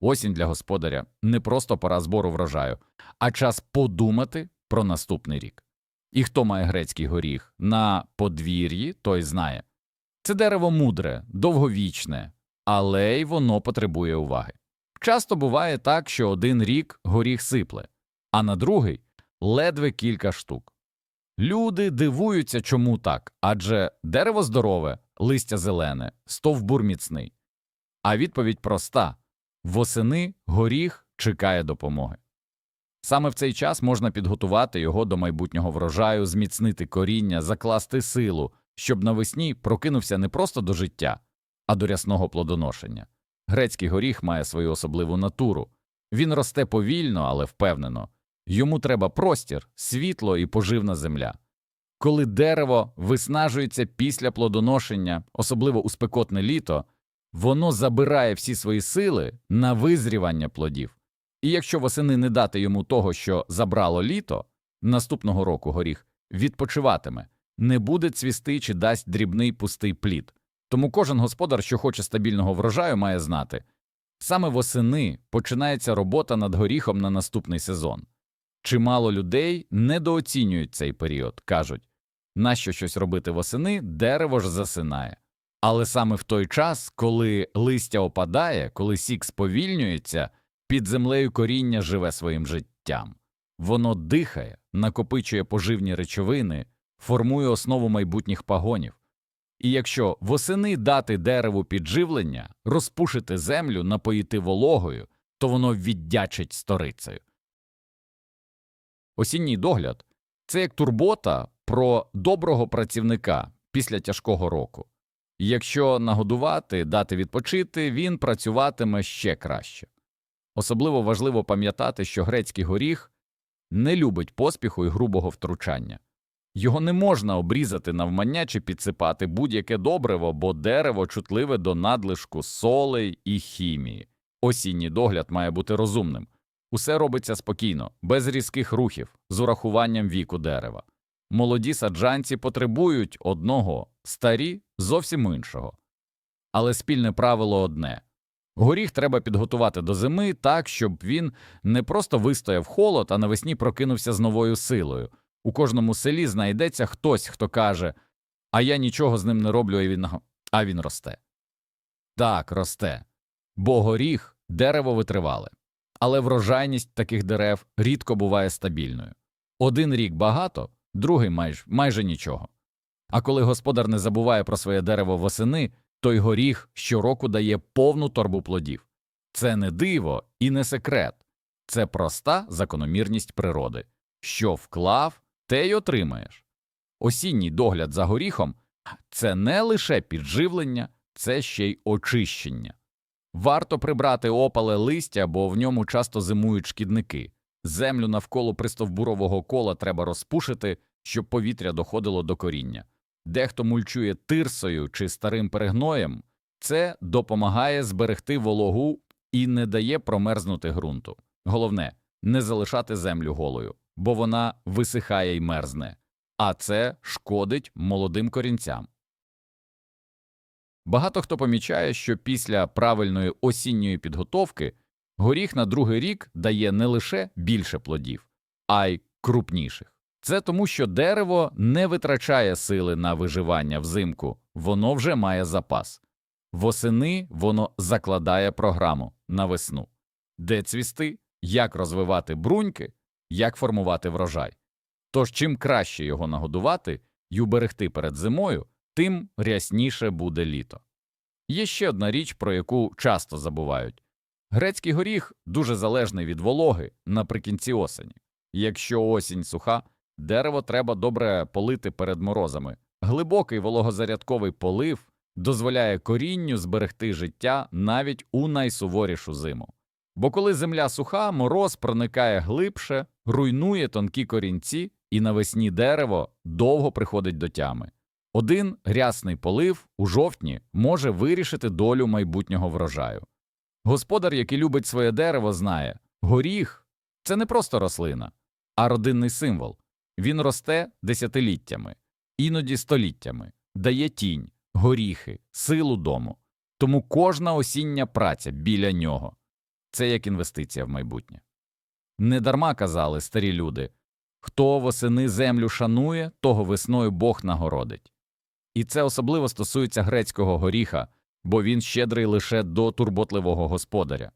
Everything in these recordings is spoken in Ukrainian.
Осінь для господаря не просто пора збору врожаю, а час подумати про наступний рік. І хто має грецький горіх на подвір'ї, той знає. Це дерево мудре, довговічне, але й воно потребує уваги. Часто буває так, що один рік горіх сипле, а на другий ледве кілька штук. Люди дивуються, чому так, адже дерево здорове, листя зелене, стовбур міцний. А відповідь проста восени горіх чекає допомоги. Саме в цей час можна підготувати його до майбутнього врожаю, зміцнити коріння, закласти силу, щоб навесні прокинувся не просто до життя, а до рясного плодоношення. Грецький горіх має свою особливу натуру. Він росте повільно, але впевнено. Йому треба простір, світло і поживна земля. Коли дерево виснажується після плодоношення, особливо у спекотне літо, воно забирає всі свої сили на визрівання плодів. І якщо восени не дати йому того, що забрало літо, наступного року горіх відпочиватиме, не буде цвісти чи дасть дрібний пустий плід. Тому кожен господар, що хоче стабільного врожаю, має знати саме восени починається робота над горіхом на наступний сезон. Чимало людей недооцінюють цей період, кажуть нащо щось робити восени, дерево ж засинає. Але саме в той час, коли листя опадає, коли сік сповільнюється, під землею коріння живе своїм життям. Воно дихає, накопичує поживні речовини, формує основу майбутніх пагонів. І якщо восени дати дереву підживлення, розпушити землю, напоїти вологою, то воно віддячить сторицею. Осінній догляд це як турбота про доброго працівника після тяжкого року. Якщо нагодувати, дати відпочити, він працюватиме ще краще. Особливо важливо пам'ятати, що грецький горіх не любить поспіху і грубого втручання. Його не можна обрізати навмання чи підсипати будь-яке добриво, бо дерево чутливе до надлишку солей і хімії. Осінній догляд має бути розумним. Усе робиться спокійно, без різких рухів, з урахуванням віку дерева. Молоді саджанці потребують одного, старі зовсім іншого. Але спільне правило одне горіх треба підготувати до зими так, щоб він не просто вистояв холод, а навесні прокинувся з новою силою. У кожному селі знайдеться хтось, хто каже А я нічого з ним не роблю, а він, а він росте. Так, росте. Бо горіх дерево витривале. Але врожайність таких дерев рідко буває стабільною. Один рік багато, другий майже, майже нічого. А коли господар не забуває про своє дерево восени, той горіх щороку дає повну торбу плодів. Це не диво і не секрет, це проста закономірність природи. Що вклав, те й отримаєш. Осінній догляд за горіхом це не лише підживлення, це ще й очищення. Варто прибрати опале листя, бо в ньому часто зимують шкідники. Землю навколо пристовбурового кола треба розпушити, щоб повітря доходило до коріння. Дехто мульчує тирсою чи старим перегноєм, це допомагає зберегти вологу і не дає промерзнути ґрунту. Головне не залишати землю голою, бо вона висихає й мерзне, а це шкодить молодим корінцям. Багато хто помічає, що після правильної осінньої підготовки горіх на другий рік дає не лише більше плодів, а й крупніших. Це тому, що дерево не витрачає сили на виживання взимку, воно вже має запас. Восени воно закладає програму на весну, де цвісти, як розвивати бруньки, як формувати врожай. Тож чим краще його нагодувати й уберегти перед зимою, тим рясніше буде літо. Є ще одна річ, про яку часто забувають грецький горіх дуже залежний від вологи наприкінці осені. Якщо осінь суха, дерево треба добре полити перед морозами. Глибокий вологозарядковий полив дозволяє корінню зберегти життя навіть у найсуворішу зиму. Бо коли земля суха, мороз проникає глибше, руйнує тонкі корінці, і навесні дерево довго приходить до тями. Один рясний полив у жовтні може вирішити долю майбутнього врожаю. Господар, який любить своє дерево, знає горіх це не просто рослина, а родинний символ. Він росте десятиліттями, іноді століттями, дає тінь, горіхи, силу дому. Тому кожна осіння праця біля нього це як інвестиція в майбутнє. Недарма казали старі люди хто восени землю шанує, того весною Бог нагородить. І це особливо стосується грецького горіха, бо він щедрий лише до турботливого господаря.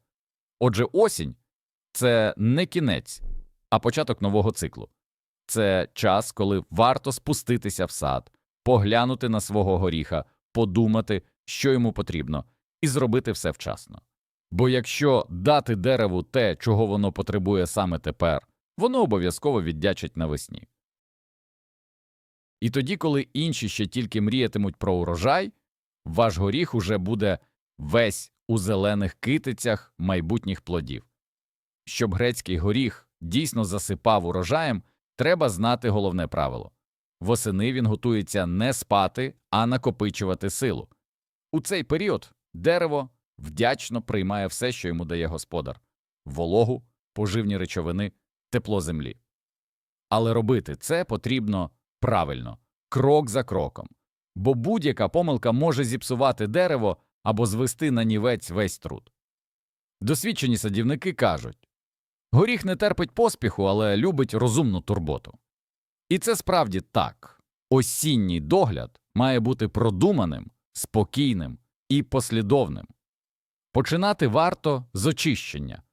Отже, осінь це не кінець, а початок нового циклу. Це час, коли варто спуститися в сад, поглянути на свого горіха, подумати, що йому потрібно, і зробити все вчасно. Бо якщо дати дереву те, чого воно потребує саме тепер, воно обов'язково віддячить навесні. І тоді, коли інші ще тільки мріятимуть про урожай, ваш горіх уже буде весь у зелених китицях майбутніх плодів. Щоб грецький горіх дійсно засипав урожаєм, треба знати головне правило восени він готується не спати, а накопичувати силу. У цей період дерево вдячно приймає все, що йому дає господар вологу, поживні речовини, тепло землі. Але робити це потрібно правильно, крок за кроком, бо будь-яка помилка може зіпсувати дерево або звести на нівець весь труд. Досвідчені садівники кажуть горіх не терпить поспіху, але любить розумну турботу. І це справді так. Осінній догляд має бути продуманим, спокійним і послідовним. Починати варто з очищення.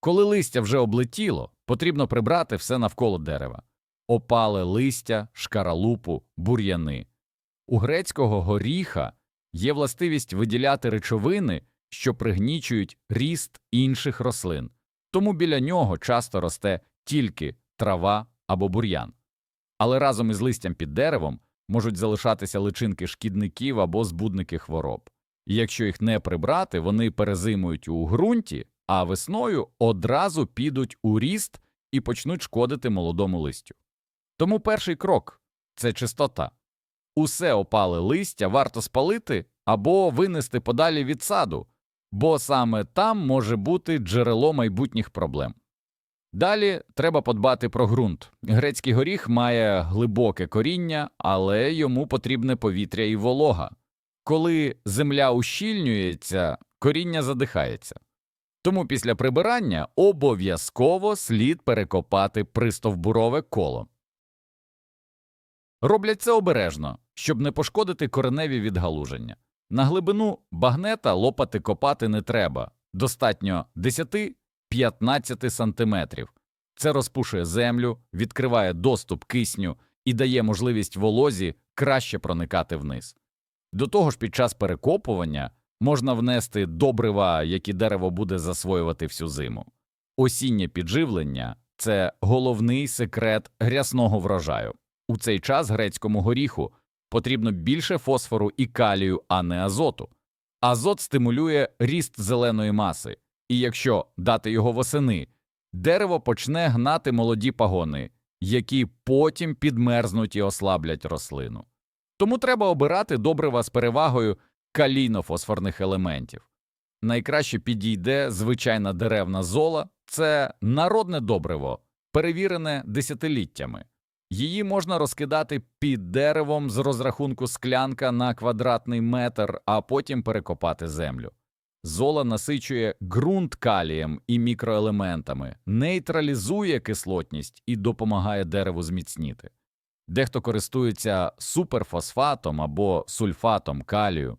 Коли листя вже облетіло, потрібно прибрати все навколо дерева опале листя, шкаралупу, бур'яни. У грецького горіха є властивість виділяти речовини, що пригнічують ріст інших рослин, тому біля нього часто росте тільки трава або бур'ян. Але разом із листям під деревом можуть залишатися личинки шкідників або збудники хвороб. І якщо їх не прибрати, вони перезимують у ґрунті, а весною одразу підуть у ріст і почнуть шкодити молодому листю. Тому перший крок це чистота. Усе опале листя варто спалити або винести подалі від саду, бо саме там може бути джерело майбутніх проблем. Далі треба подбати про ґрунт. Грецький горіх має глибоке коріння, але йому потрібне повітря і волога. Коли земля ущільнюється, коріння задихається. Тому після прибирання обов'язково слід перекопати пристовбурове коло. Роблять це обережно, щоб не пошкодити кореневі відгалуження. На глибину багнета лопати копати не треба, достатньо 10-15 сантиметрів. Це розпушує землю, відкриває доступ кисню і дає можливість волозі краще проникати вниз. До того ж, під час перекопування можна внести добрива, які дерево буде засвоювати всю зиму. Осіннє підживлення це головний секрет грясного врожаю. У цей час грецькому горіху потрібно більше фосфору і калію, а не азоту. Азот стимулює ріст зеленої маси, і якщо дати його восени, дерево почне гнати молоді пагони, які потім підмерзнуть і ослаблять рослину. Тому треба обирати добрива з перевагою калійно-фосфорних елементів. Найкраще підійде звичайна деревна зола це народне добриво, перевірене десятиліттями. Її можна розкидати під деревом з розрахунку склянка на квадратний метр, а потім перекопати землю. Зола насичує ґрунт калієм і мікроелементами, нейтралізує кислотність і допомагає дереву зміцніти. Дехто користується суперфосфатом або сульфатом калію.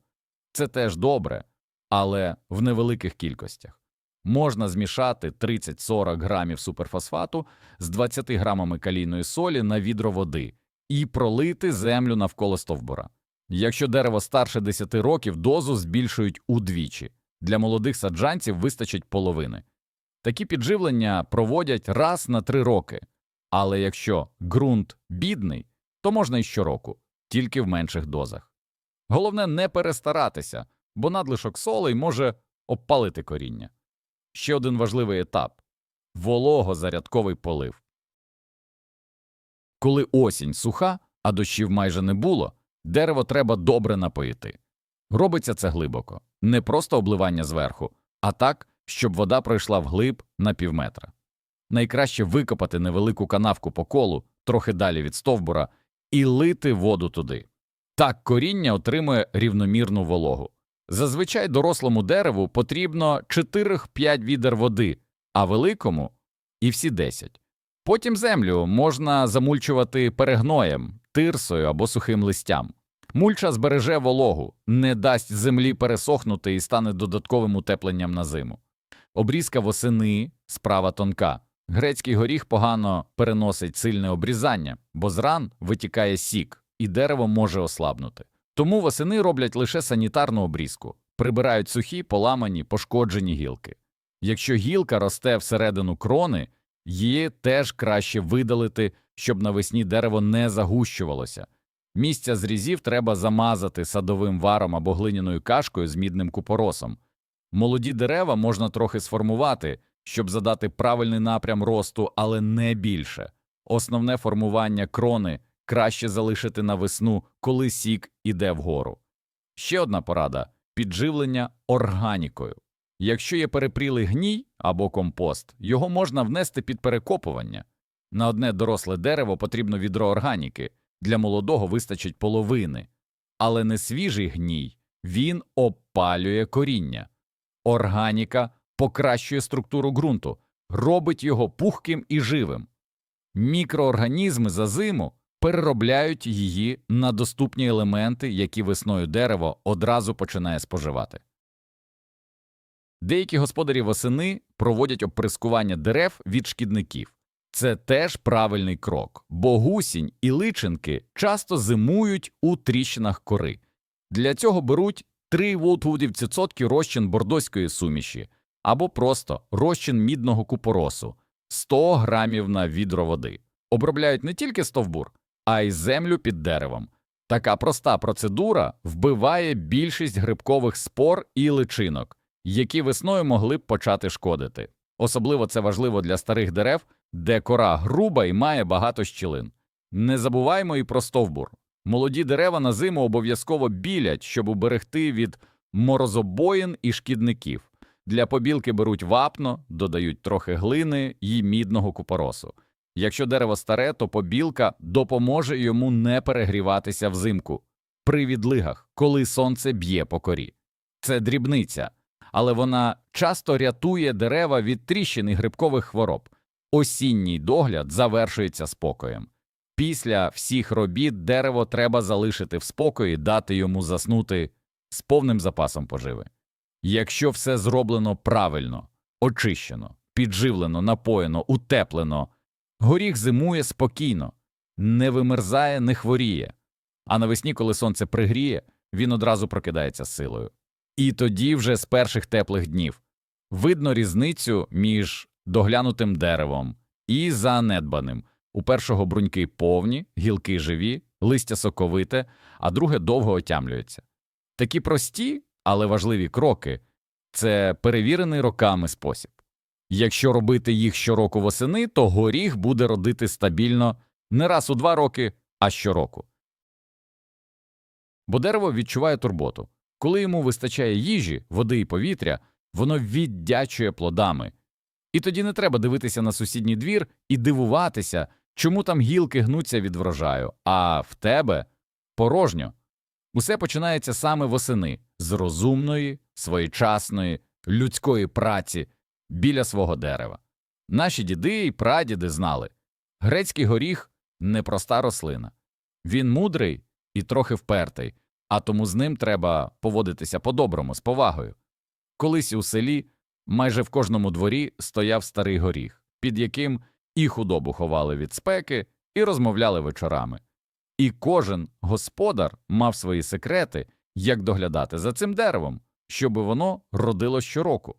Це теж добре, але в невеликих кількостях. Можна змішати 30-40 грамів суперфосфату з 20 грамами калійної солі на відро води і пролити землю навколо стовбура. Якщо дерево старше 10 років, дозу збільшують удвічі. Для молодих саджанців вистачить половини. Такі підживлення проводять раз на 3 роки, але якщо ґрунт бідний, то можна і щороку, тільки в менших дозах. Головне не перестаратися, бо надлишок солей може обпалити коріння. Ще один важливий етап вологозарядковий полив. Коли осінь суха, а дощів майже не було, дерево треба добре напоїти. Робиться це глибоко, не просто обливання зверху, а так, щоб вода пройшла вглиб на півметра. Найкраще викопати невелику канавку по колу, трохи далі від стовбура, і лити воду туди. Так коріння отримує рівномірну вологу. Зазвичай дорослому дереву потрібно 4-5 відер води, а великому і всі 10. Потім землю можна замульчувати перегноєм, тирсою або сухим листям. Мульча збереже вологу, не дасть землі пересохнути і стане додатковим утепленням на зиму. Обрізка восени справа тонка. Грецький горіх погано переносить сильне обрізання, бо з ран витікає сік, і дерево може ослабнути. Тому восени роблять лише санітарну обрізку, прибирають сухі, поламані, пошкоджені гілки. Якщо гілка росте всередину крони, її теж краще видалити, щоб навесні дерево не загущувалося. Місця зрізів треба замазати садовим варом або глиняною кашкою з мідним купоросом. Молоді дерева можна трохи сформувати, щоб задати правильний напрям росту, але не більше. Основне формування крони краще залишити на весну, коли сік іде вгору. Ще одна порада підживлення органікою. Якщо є перепрілий гній або компост, його можна внести під перекопування. На одне доросле дерево потрібно відро органіки, для молодого вистачить половини, але не свіжий гній, він опалює коріння. Органіка покращує структуру ґрунту, робить його пухким і живим. Мікроорганізми за зиму переробляють її на доступні елементи, які весною дерево одразу починає споживати. Деякі господарі восени проводять оприскування дерев від шкідників. Це теж правильний крок, бо гусінь і личинки часто зимують у тріщинах кори. Для цього беруть 3 відсотки розчин бордоської суміші або просто розчин мідного купоросу 100 грамів на відро води. Обробляють не тільки стовбур, а й землю під деревом. Така проста процедура вбиває більшість грибкових спор і личинок, які весною могли б почати шкодити. Особливо це важливо для старих дерев, де кора груба і має багато щілин. Не забуваймо і про стовбур. Молоді дерева на зиму обов'язково білять, щоб уберегти від морозобоїн і шкідників. Для побілки беруть вапно, додають трохи глини і мідного купоросу. Якщо дерево старе, то побілка допоможе йому не перегріватися взимку при відлигах, коли сонце б'є по корі. Це дрібниця, але вона часто рятує дерева від тріщин і грибкових хвороб. Осінній догляд завершується спокоєм. Після всіх робіт дерево треба залишити в спокої, дати йому заснути з повним запасом поживи. Якщо все зроблено правильно, очищено, підживлено, напоєно, утеплено, горіх зимує спокійно, не вимерзає, не хворіє, а навесні, коли сонце пригріє, він одразу прокидається силою. І тоді вже з перших теплих днів видно різницю між доглянутим деревом і занедбаним. У першого бруньки повні, гілки живі, листя соковите, а друге довго отямлюється. Такі прості, але важливі кроки це перевірений роками спосіб. Якщо робити їх щороку восени, то горіх буде родити стабільно не раз у два роки, а щороку. Бо дерево відчуває турботу. Коли йому вистачає їжі, води і повітря, воно віддячує плодами. І тоді не треба дивитися на сусідній двір і дивуватися, чому там гілки гнуться від врожаю, а в тебе порожньо. Усе починається саме восени з розумної, своєчасної, людської праці біля свого дерева. Наші діди і прадіди знали грецький горіх непроста рослина. Він мудрий і трохи впертий, а тому з ним треба поводитися по-доброму, з повагою. Колись у селі майже в кожному дворі стояв старий горіх, під яким і худобу ховали від спеки, і розмовляли вечорами. І кожен господар мав свої секрети, як доглядати за цим деревом, щоб воно родило щороку.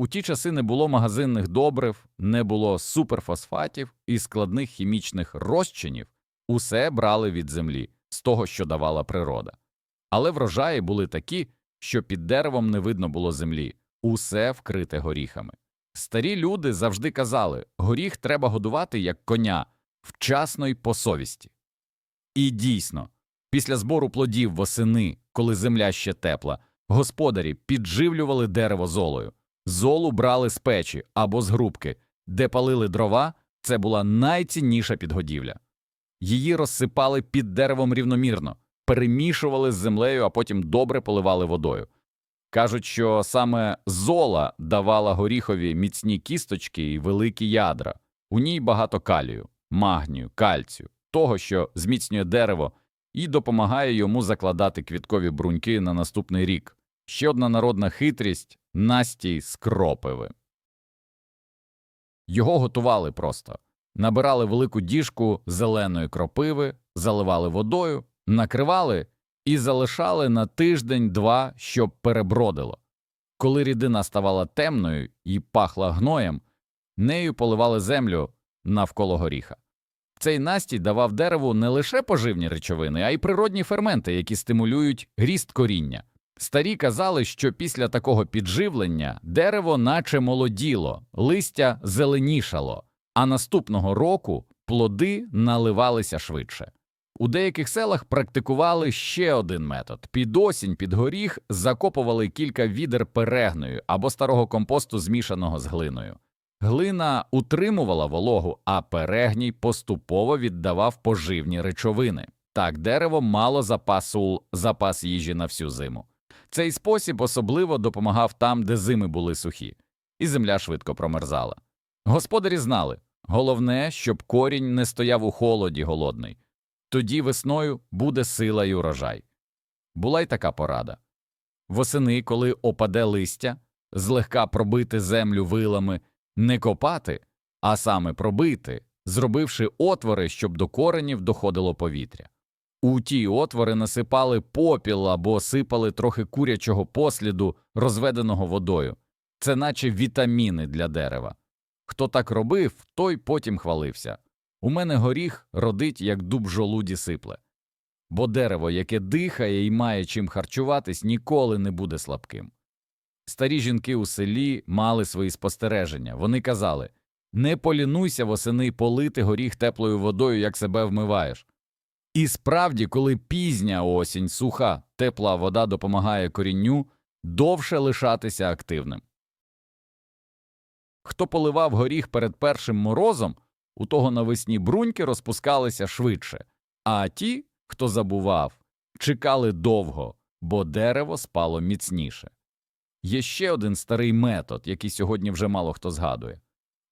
У ті часи не було магазинних добрив, не було суперфосфатів і складних хімічних розчинів, усе брали від землі, з того, що давала природа. Але врожаї були такі, що під деревом не видно було землі, усе вкрите горіхами. Старі люди завжди казали горіх треба годувати як коня, вчасно й по совісті. І дійсно, після збору плодів восени, коли земля ще тепла, господарі підживлювали дерево золою. Золу брали з печі або з грубки, де палили дрова, це була найцінніша підгодівля. Її розсипали під деревом рівномірно, перемішували з землею, а потім добре поливали водою. Кажуть, що саме зола давала горіхові міцні кісточки і великі ядра. У ній багато калію, магнію, кальцію, того, що зміцнює дерево і допомагає йому закладати квіткові бруньки на наступний рік. Ще одна народна хитрість настій з кропиви. Його готували просто. Набирали велику діжку зеленої кропиви, заливали водою, накривали і залишали на тиждень-два, щоб перебродило. Коли рідина ставала темною і пахла гноєм, нею поливали землю навколо горіха. Цей настій давав дереву не лише поживні речовини, а й природні ферменти, які стимулюють ріст коріння. Старі казали, що після такого підживлення дерево наче молоділо, листя зеленішало, а наступного року плоди наливалися швидше. У деяких селах практикували ще один метод. Під осінь, під горіх закопували кілька відер перегною або старого компосту, змішаного з глиною. Глина утримувала вологу, а перегній поступово віддавав поживні речовини. Так дерево мало запасу запас їжі на всю зиму. Цей спосіб особливо допомагав там, де зими були сухі, і земля швидко промерзала. Господарі знали головне, щоб корінь не стояв у холоді голодний. Тоді весною буде сила й урожай. Була й така порада. Восени, коли опаде листя, злегка пробити землю вилами, не копати, а саме пробити, зробивши отвори, щоб до коренів доходило повітря. У ті отвори насипали попіл або сипали трохи курячого посліду, розведеного водою. Це наче вітаміни для дерева. Хто так робив, той потім хвалився. У мене горіх родить, як дуб жолуді сипле. Бо дерево, яке дихає і має чим харчуватись, ніколи не буде слабким. Старі жінки у селі мали свої спостереження. Вони казали не полінуйся восени полити горіх теплою водою, як себе вмиваєш. І справді, коли пізня осінь суха, тепла вода допомагає корінню довше лишатися активним. Хто поливав горіх перед першим морозом, у того навесні бруньки розпускалися швидше, а ті, хто забував, чекали довго, бо дерево спало міцніше. Є ще один старий метод, який сьогодні вже мало хто згадує.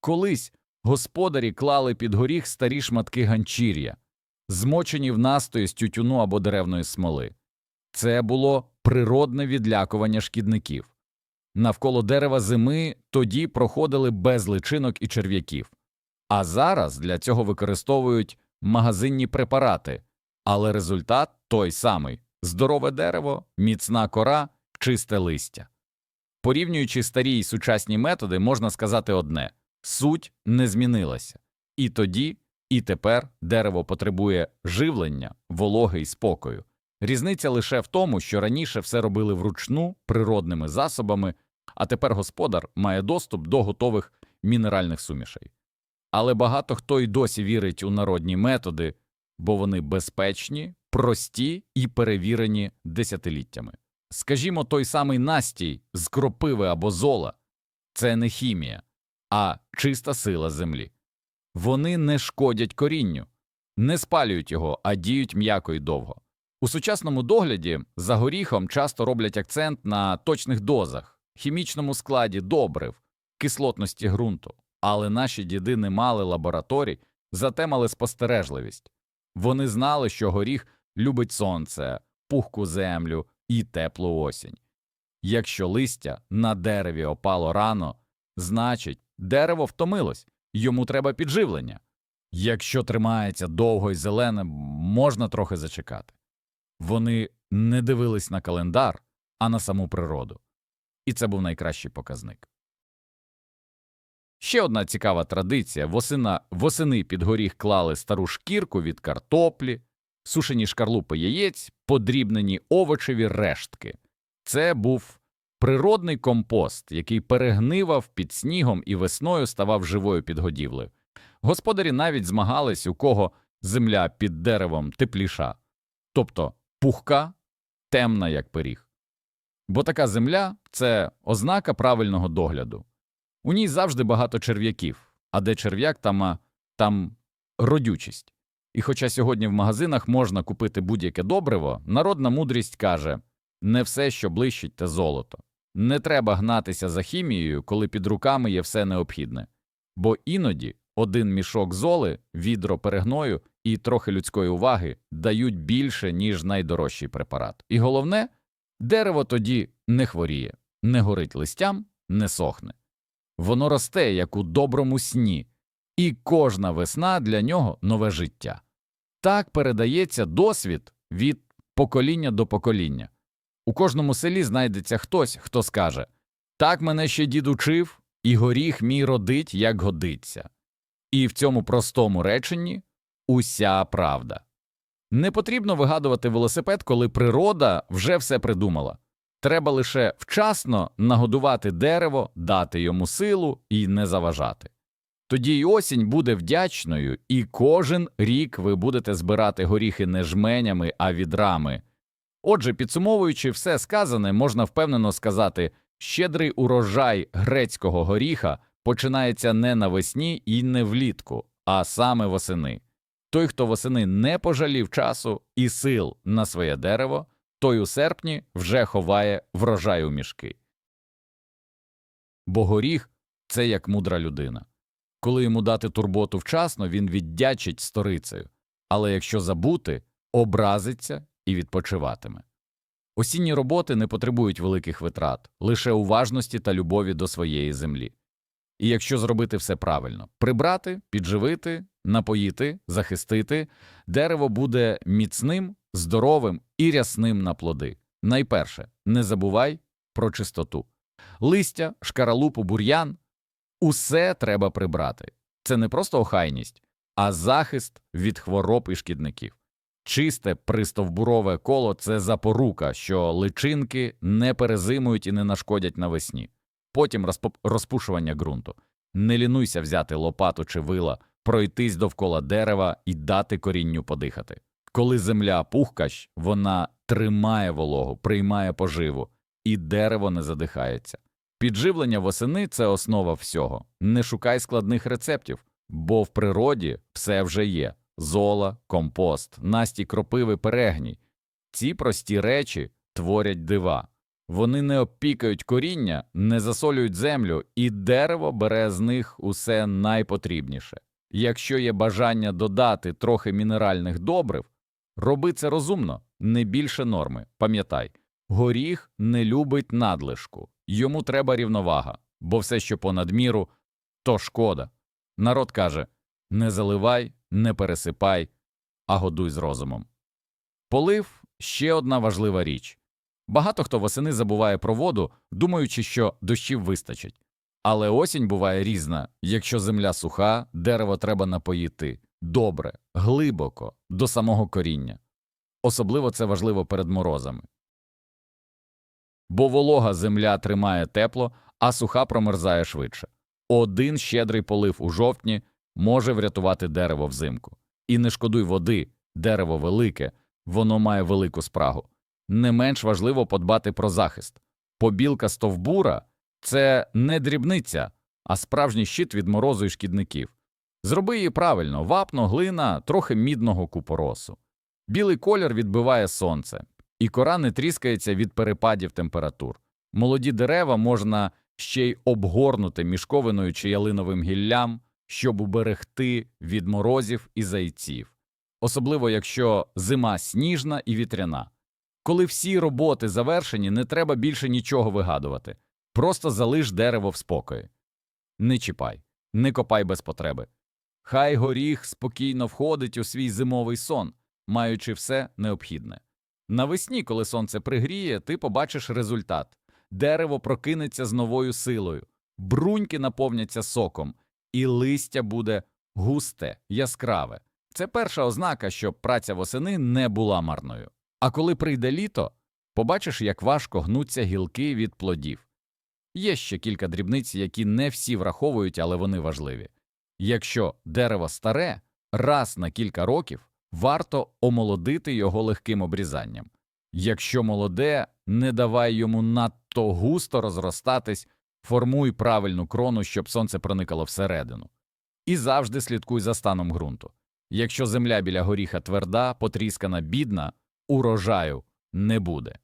Колись господарі клали під горіх старі шматки ганчір'я, змочені в настої з тютюну або деревної смоли. Це було природне відлякування шкідників. Навколо дерева зими тоді проходили без личинок і черв'яків. А зараз для цього використовують магазинні препарати, але результат той самий здорове дерево, міцна кора, чисте листя. Порівнюючи старі й сучасні методи, можна сказати одне суть не змінилася. І тоді, і тепер дерево потребує живлення, вологи й спокою. Різниця лише в тому, що раніше все робили вручну природними засобами, а тепер господар має доступ до готових мінеральних сумішей. Але багато хто й досі вірить у народні методи, бо вони безпечні, прості і перевірені десятиліттями. Скажімо, той самий настій з кропиви або зола це не хімія, а чиста сила землі. Вони не шкодять корінню, не спалюють його, а діють м'яко й довго. У сучасному догляді за горіхом часто роблять акцент на точних дозах, хімічному складі добрив, кислотності ґрунту. Але наші діди не мали лабораторій, зате мали спостережливість. Вони знали, що горіх любить сонце, пухку землю і теплу осінь. Якщо листя на дереві опало рано, значить, дерево втомилось, йому треба підживлення. Якщо тримається довго й зелене, можна трохи зачекати. Вони не дивились на календар, а на саму природу. І це був найкращий показник. Ще одна цікава традиція восена, восени під горіх клали стару шкірку від картоплі, сушені шкарлупи яєць, подрібнені овочеві рештки. Це був природний компост, який перегнивав під снігом і весною ставав живою підгодівлею. Господарі навіть змагались, у кого земля під деревом тепліша, тобто пухка, темна, як пиріг. Бо така земля це ознака правильного догляду. У ній завжди багато черв'яків, а де черв'як, там, там родючість. І хоча сьогодні в магазинах можна купити будь-яке добриво, народна мудрість каже не все, що блищить, те золото. Не треба гнатися за хімією, коли під руками є все необхідне, бо іноді один мішок золи, відро перегною і трохи людської уваги дають більше, ніж найдорожчий препарат. І головне, дерево тоді не хворіє, не горить листям, не сохне. Воно росте, як у доброму сні, і кожна весна для нього нове життя. Так передається досвід від покоління до покоління. У кожному селі знайдеться хтось, хто скаже так мене ще дід учив, і горіх мій родить, як годиться. І в цьому простому реченні уся правда. Не потрібно вигадувати велосипед, коли природа вже все придумала. Треба лише вчасно нагодувати дерево, дати йому силу і не заважати. Тоді й осінь буде вдячною, і кожен рік ви будете збирати горіхи не жменями, а відрами. Отже, підсумовуючи все сказане, можна впевнено сказати, щедрий урожай грецького горіха починається не навесні і не влітку, а саме восени. Той, хто восени не пожалів часу і сил на своє дерево, той у серпні вже ховає врожай у мішки. Бо горіх це як мудра людина. Коли йому дати турботу вчасно, він віддячить сторицею, але якщо забути, образиться і відпочиватиме. Осінні роботи не потребують великих витрат, лише уважності та любові до своєї землі. І якщо зробити все правильно прибрати, підживити, напоїти, захистити, дерево буде міцним, здоровим і рясним на плоди. Найперше, не забувай про чистоту. Листя, шкаралупу, бур'ян усе треба прибрати. Це не просто охайність, а захист від хвороб і шкідників. Чисте пристовбурове коло це запорука, що личинки не перезимують і не нашкодять навесні. Потім розпушування ґрунту. Не лінуйся взяти лопату чи вила, пройтись довкола дерева і дати корінню подихати. Коли земля пухкащ, вона тримає вологу, приймає поживу, і дерево не задихається. Підживлення восени це основа всього. Не шукай складних рецептів, бо в природі все вже є зола, компост, насті кропиви, перегній. Ці прості речі творять дива. Вони не опікають коріння, не засолюють землю, і дерево бере з них усе найпотрібніше. Якщо є бажання додати трохи мінеральних добрив, роби це розумно, не більше норми. Пам'ятай, горіх не любить надлишку, йому треба рівновага, бо все, що понад міру, то шкода. Народ каже не заливай, не пересипай, а годуй з розумом. Полив ще одна важлива річ. Багато хто восени забуває про воду, думаючи, що дощів вистачить. Але осінь буває різна. Якщо земля суха, дерево треба напоїти добре, глибоко, до самого коріння. Особливо це важливо перед морозами. Бо волога земля тримає тепло, а суха промерзає швидше. Один щедрий полив у жовтні може врятувати дерево взимку. І не шкодуй води, дерево велике, воно має велику спрагу. Не менш важливо подбати про захист. Побілка стовбура це не дрібниця, а справжній щит від морозу і шкідників. Зроби її правильно вапно, глина, трохи мідного купоросу. Білий колір відбиває сонце, і кора не тріскається від перепадів температур. Молоді дерева можна ще й обгорнути мішковиною чи ялиновим гіллям, щоб уберегти від морозів і зайців, особливо якщо зима сніжна і вітряна. Коли всі роботи завершені, не треба більше нічого вигадувати. Просто залиш дерево в спокої. Не чіпай, не копай без потреби. Хай горіх спокійно входить у свій зимовий сон, маючи все необхідне. Навесні, коли сонце пригріє, ти побачиш результат. Дерево прокинеться з новою силою, бруньки наповняться соком, і листя буде густе, яскраве. Це перша ознака, що праця восени не була марною. А коли прийде літо, побачиш, як важко гнуться гілки від плодів. Є ще кілька дрібниць, які не всі враховують, але вони важливі. Якщо дерево старе, раз на кілька років варто омолодити його легким обрізанням. Якщо молоде, не давай йому надто густо розростатись, формуй правильну крону, щоб сонце проникало всередину. І завжди слідкуй за станом ґрунту. Якщо земля біля горіха тверда, потріскана, бідна, урожаю не буде.